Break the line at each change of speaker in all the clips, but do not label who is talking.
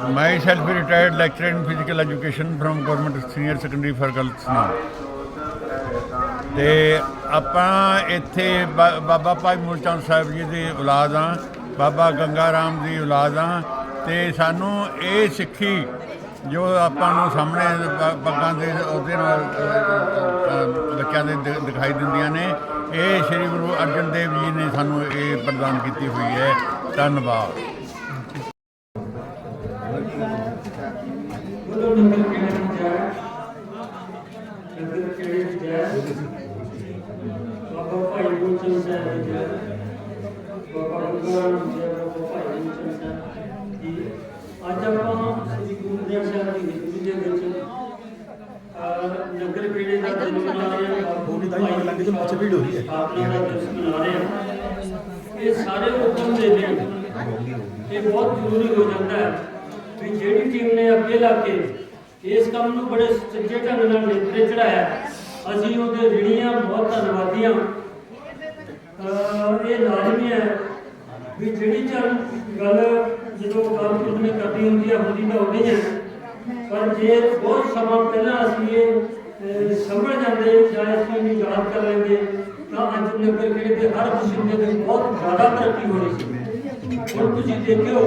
Myself a retired lecturer in physical education from Government Senior Secondary for Girls ਤੇ ਆਪਾਂ ਇੱਥੇ ਬਾ- ਬਾਬਾ ਭਾਈ ਮੂਲਚੰਦ ਸਾਹਿਬ ਜੀ ਦੀ ਔਲਾਦ ਆ ਬਾਬਾ ਗੰਗਾ ਰਾਮ ਦੀ ਔਲਾਦ ਆ ਤੇ ਸਾਨੂੰ ਇਹ ਸਿੱਖੀ ਜੋ ਆਪਾਂ ਨੂੰ ਸਾਹਮਣੇ ਪ- ਪੱਗਾਂ ਦੇ ਉਹਦੇ ਨਾਲ ਬੱਚਿਆਂ ਦੇ, ਦਿਖਾਈ ਦਿੰਦੀਆਂ ਨੇ, ਇਹ ਸ੍ਰੀ ਗੁਰੂ ਅਰਜਨ ਦੇਵ ਜੀ ਨੇ ਸਾਨੂੰ ਇਹ ਪ੍ਰਦਾਨ ਕੀਤੀ ਹੋਈ ਹੈ। ਧੰਨਵਾਦ
ਬੋਲੋ ਨੰਬਰ ਕਿਹੜੇ ਨੂੰ ਜਾਏ ਨੰਬਰ ਕਿਹੜੇ ਨੂੰ ਜਾਏ ਬਾਬਾ ਭਾਈ ਗੁਰਚਰਨ ਸਾਹਿਬ ਜੀ ਜਾਏ ਬਾਬਾ ਗੁਰਦਾਨ ਜੀ ਬਾਬਾ ਭਾਈ ਗੁਰਚਰਨ ਸਾਹਿਬ ਜੀ ਅੱਜ ਆਪਾਂ ਸ੍ਰੀ ਗੁਰੂ ਗ੍ਰੰਥ ਸਾਹਿਬ ਦੀ ਹਿਸਟਰੀ ਦੇ ਵਿੱਚ ਅਹ, ਨਗਰ ਪੀੜੇ ਦਾ ਦਿਨ ਮਨਾ ਰਹੇ ਹਾਂ
ਬੋਲੀ ਦਾ ਹੀ ਮਨ ਲੱਗ ਜਦੋਂ ਪਿੱਛੇ ਭੀੜ ਹੋ ਰਹੀ ਹੈ
ਆਪਣਾ ਦਾ ਦਿਵਸ ਮਨਾ ਰਹੇ ਹਾਂ ਇਹ ਸਾਰੇ ਹੁਕਮ ਦੇ ਦਿਨ ਇਹ ਬਹੁਤ ਜ਼ਰੂਰੀ ਹੋ ਜਾਂਦਾ ਹੈ ਵੀ ਜਿਹੜੀ ਟੀਮ ਨੇ ਅੱਗੇ ਲਾ ਕੇ ਇਸ ਕੰਮ ਨੂੰ ਬੜੇ ਸੱਚੇ ਢੰਗ ਨਾਲ ਨੇਤਰੇ ਚੜਾਇਆ ਅਸੀਂ ਉਹਦੇ ਰਿਣੀਆਂ ਬਹੁਤ ਧੰਨਵਾਦੀਆਂ। ਅਹ ਇਹ ਲਾਜ਼ਮੀ ਹੈ ਵੀ ਜਿਹੜੀ ਚੱਲ ਗੱਲ ਜਦੋਂ ਕਾਰਪੋਰੇਟ ਨੇ ਕਰਨੀ ਹੁੰਦੀ ਹੈ ਹੁੰਦੀ ਤਾਂ ਉਦੋਂ ਹੈ। ਪਰ ਜੇ ਬਹੁਤ ਸਮਾਂ ਪਹਿਲਾਂ ਅਸੀਂ ਇਹ ਸਮਝ ਜਾਂਦੇ ਜਾਂ ਇਸ ਨੂੰ ਯਾਦ ਕਰ ਲੈਂਦੇ, ਤਾਂ ਅੱਜ ਨਗਰ ਕਿਹੜੇ ਦੇ ਹਰ ਖੁਸ਼ੀ ਦੇ ਬਹੁਤ ਜ਼ਿਆਦਾ ਤਰੱਕੀ ਹੋਣੀ ਸੀ। ਹੁਣ ਤੁਸੀਂ ਦੇਖਿਓ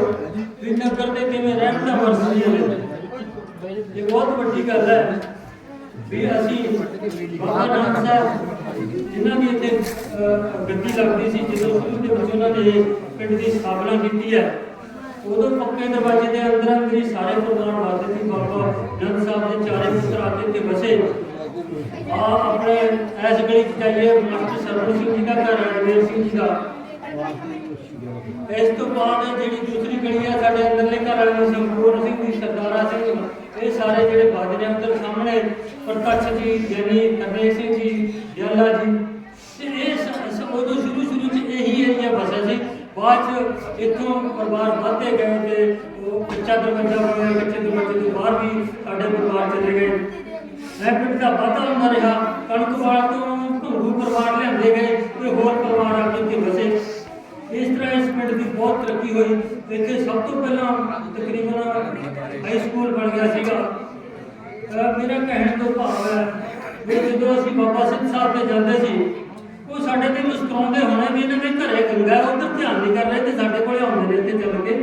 ਵੀ ਨਗਰ ਦੇ ਕਿਵੇਂ ਰਹਿਮਤਾਂ ਵਰਸਦੀਆਂ ਨੇ ਇਹ ਬਹੁਤ ਵੱਡੀ ਗੱਲ ਹੈ ਵੀ ਅਸੀਂ ਬਾਬਾ ਨਾਨਕ ਸਾਹਿਬ, ਜਿਨ੍ਹਾਂ ਦੀ ਇੱਥੇ ਗੱਦੀ ਲੱਗਦੀ ਸੀ, ਜਦੋਂ ਸ਼ੁਰੂ ਦੇ ਵਿੱਚ ਉਹਨਾਂ ਨੇ ਪਿੰਡ ਦੀ ਸਥਾਪਨਾ ਕੀਤੀ ਹੈ, ਉਦੋਂ ਪੱਕੇ ਦਰਵਾਜ਼ੇ ਦੇ ਅੰਦਰ ਮੇਰੀ ਸਾਰੇ ਪ੍ਰਧਾਨ ਵਾਦੇ ਸੀ ਬਾਬਾ ਨੰਦ ਸਾਹਿਬ ਦੇ ਚਾਰੇ ਪੁੱਤਰ ਆ ਕੇ ਵਸੇ ਆ ਆਪਣੇ ਐਸ ਗਲੀ ਚ ਜਾਈਏ ਮਾਸਟਰ ਸਰਵਣ ਸਿੰਘ ਜੀ ਦਾ ਘਰ ਰਣਵੀਰ ਸਿੰਘ ਜੀ ਦਾ। ਇਸ ਤੋਂ ਬਾਅਦ ਜਿਹੜੀ ਦੂਸਰੀ ਗਲੀ ਆ, ਸਾਡੇ ਅੰਦਰਲੇ ਘਰ ਵਾਲੇ ਨੂੰ ਸੰਪੂਰਨ ਸਿੰਘ ਦੀ ਸਰਦਾਰਾ ਸਿੰਘ, ਇਹ ਸਾਰੇ ਜਿਹੜੇ ਬਾਜਰੇ ਅੰਦਰ ਸਾਹਮਣੇ, ਪ੍ਰਕਾਸ਼ ਜੀ, ਗਿਆਨੀ ਕਰਨੇਲ ਸਿੰਘ ਜੀ ਦਿਆਲਾ ਜੀ। ਤੇ ਇਹ ਸ- ਉਦੋਂ ਸ਼ੁਰੂ ਸ਼ੁਰੂ ਚ ਇਹੀ ਏਰੀਆ ਬਸਿਆ ਸੀ। ਬਾਅਦ ਚ ਇੱਥੋਂ ਪਰਿਵਾਰ ਵਧਦੇ ਗਏ ਤੇ ਉਹ ਕੱਚਾ ਦਰਵਾਜ਼ਾ ਬਣਿਆ ਕੱਚੇ ਦਰਵਾਜ਼ੇ ਤੋਂ ਬਾਹਰ ਵੀ ਸਾਡੇ ਪਰਿਵਾਰ ਚਲੇ ਗਏ। ਮੈਂ ਪਿੰਡ ਦਾ ਵਾਧਾ ਹੁੰਦਾ ਰਿਹਾ। ਬਹੁਤ ਹੋਈ ਇੱਥੇ ਸਭ ਤੋਂ ਪਹਿਲਾਂ ਤਕਰੀਬਨ ਹਾਈ ਸਕੂਲ ਬਣ ਗਿਆ ਸੀਗਾ। ਮੇਰਾ ਕਹਿਣ ਤੋਂ ਭਾਵ ਹੈ ਵੀ ਜਦੋਂ ਅਸੀਂ ਬਾਬਾ ਸਿੰਘ ਸਾਹਿਬ ਤੇ ਜਾਂਦੇ ਸੀ ਉਹ ਸਾਡੇ ਤੇ ਮੁਸਕਰਾਉਂਦੇ ਹੋਣੇ ਵੀ ਇਹਨਾਂ ਦੇ ਘਰੇ ਗੰਗਾ ਹੈ, ਧਿਆਨ ਨਹੀਂ ਕਰ ਰਹੇ ਤੇ ਸਾਡੇ ਕੋਲੇ ਆਉਂਦੇ ਨੇ ਇੱਥੇ ਚੱਲ ਕੇ।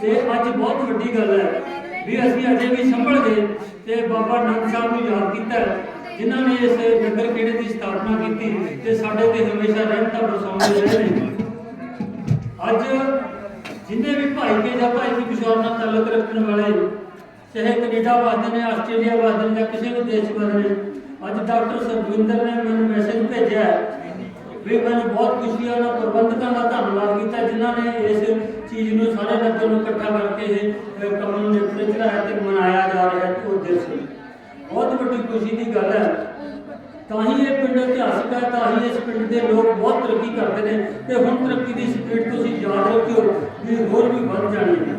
ਤੇ ਅੱਜ ਬਹੁਤ ਵੱਡੀ ਗੱਲ ਹੈ ਵੀ ਅਸੀਂ ਅਜੇ ਵੀ ਸੰਭਲ ਗਏ ਤੇ ਬਾਬਾ ਨਾਨਕ ਸਾਹਿਬ ਨੂੰ ਯਾਦ ਕੀਤਾ ਹੈ, ਜਿਨ੍ਹਾਂ ਨੇ ਇਸ ਨਗਰ ਖੇੜੇ ਦੀ ਸਥਾਪਨਾ ਕੀਤੀ ਤੇ ਸਾਡੇ ਤੇ ਹਮੇਸ਼ਾ ਰਹਿਮਤਾਂ ਬਰਸਾਉਂਦੇ ਰਹੇ ਨੇ। ਅੱਜ ਜਿੰਨੇ ਵੀ ਭਾਈ ਕੇ ਜਾਂ ਭਾਈ ਕੀ ਕਿਸ਼ੋਰ ਨਾਲ ਤਾਲੁਕ ਰੱਖਣ ਵਾਲੇ, ਚਾਹੇ ਕੈਨੇਡਾ ਵਾਸਤੇ ਨੇ ਆਸਟ੍ਰੇਲੀਆ ਵਾਸਤੇ ਨੇ ਜਾਂ ਕਿਸੇ ਵੀ ਦੇਸ਼ ਵਾਸਤੇ ਨੇ ਅੱਜ ਡਾਕਟਰ ਸਰਵਿੰਦਰ ਨੇ ਮੈਨੂੰ ਮੈਸੇਜ ਭੇਜਿਆ ਵੀ ਮੈਨੂੰ ਬਹੁਤ ਖੁਸ਼ੀ ਹੈ ਉਹਨਾਂ ਪ੍ਰਬੰਧਕਾਂ ਦਾ ਧੰਨਵਾਦ ਕੀਤਾ, ਜਿਨ੍ਹਾਂ ਨੇ ਇਸ ਚੀਜ਼ ਨੂੰ ਸਾਰੇ ਨਗਰ ਨੂੰ ਇਕੱਠਾ ਕਰਕੇ ਇਹ ਕੰਮ ਨੂੰ ਨਿਪਟੇ ਤੇ ਮਨਾਇਆ ਜਾ ਰਿਹਾ ਹੈ, ਉਹ ਦਿਵਸ। ਬਹੁਤ ਵੱਡੀ ਖੁਸ਼ੀ ਦੀ ਗੱਲ ਹੈ। ਤਾਂ ਹੀ ਇਹ ਪਿੰਡ ਇਤਿਹਾਸਕ ਹੈ ਤਾਂ ਹੀ ਇਸ ਪਿੰਡ ਦੇ ਲੋਕ ਬਹੁਤ ਤਰੱਕੀ ਕਰਦੇ ਨੇ ਤੇ ਹੁਣ ਤਰੱਕੀ ਦੀ ਸਪੀਡ ਤੁਸੀਂ ਯਾਦ ਰੱਖਿਓ ਵੀ ਹੋਰ ਵੀ ਵੱਧ ਜਾਣੀ ਹੈ।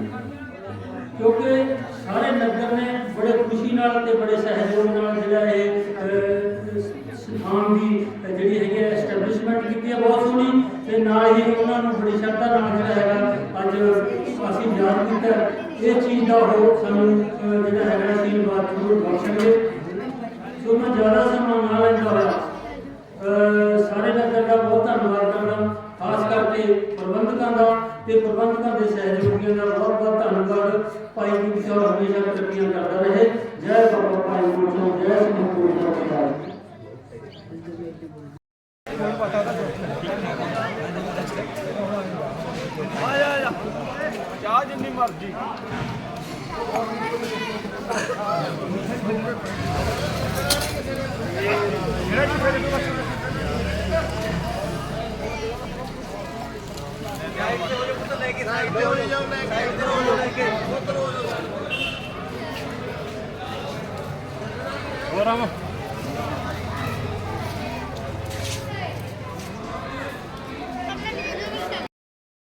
ਕਿਉਂਕਿ ਸਾਰੇ ਨਗਰ ਨੇ ਬੜੇ ਖੁਸ਼ੀ ਨਾਲ ਤੇ ਬੜੇ ਸਹਿਯੋਗ ਨਾਲ ਜਿਹੜਾ ਇਹ ਅਹ, ਸਥਾਨ ਦੀ ਜਿਹੜੀ ਹੈਗੀ ਹੈ ਐਸਟੈਬਲਿਸ਼ਮੈਂਟ ਕੀਤੀ ਹੈ ਬਹੁਤ ਸੋਹਣੀ ਤੇ ਨਾਲ ਹੀ ਉਹਨਾਂ ਨੂੰ ਬੜੀ ਸ਼ਰਧਾ ਨਾਲ ਜਿਹੜਾ ਹੈਗਾ ਅੱਜ ਅਸੀਂ ਯਾਦ ਕੀਤਾ। ਇਹ ਚੀਜ਼ ਦਾ ਉਹ ਸਾਨੂੰ ਜਿਹੜਾ ਹੈਗਾ ਆਸ਼ੀਰਵਾਦ ਜ਼ਰੂਰ ਬਖਸ਼ਣਗੇ ਸੋ ਮੈਂ ਜ਼ਿਆਦਾ ਸਮਾਂ ਨਾ ਲੈਂਦਾ ਹੋਇਆ ਅਹ ਸਾਰੇ ਨਗਰ ਦਾ ਬਹੁਤ ਧੰਨਵਾਦ ਕਰਦਾ ਖਾਸ ਕਰਕੇ ਪ੍ਰਬੰਧਕਾਂ ਦਾ ਤੇ ਪ੍ਰਬੰਧਕਾਂ ਦੇ ਸਹਿਯੋਗੀਆਂ ਦਾ ਬਹੁਤ ਬਹੁਤ ਧੰਨਵਾਦ। ਭਾਈ ਜੀ ਕਿਸ਼ੋਰ ਹਮੇਸ਼ਾ ਤਰੱਕੀਆਂ ਕਰਦਾ ਰਹੇ। ਜੈ ਬਾਬਾ ਭਾਈ ਗੁਰੂ ਜੈ ਸ੍ਰੀ ਗੁਰੂ ਗ੍ਰੰਥ ਸਾਹਿਬ
ਚਾਹ ਜਿੰਨੀ ਮਰਜ਼ੀ। ਹੋਰ ਆਵਾ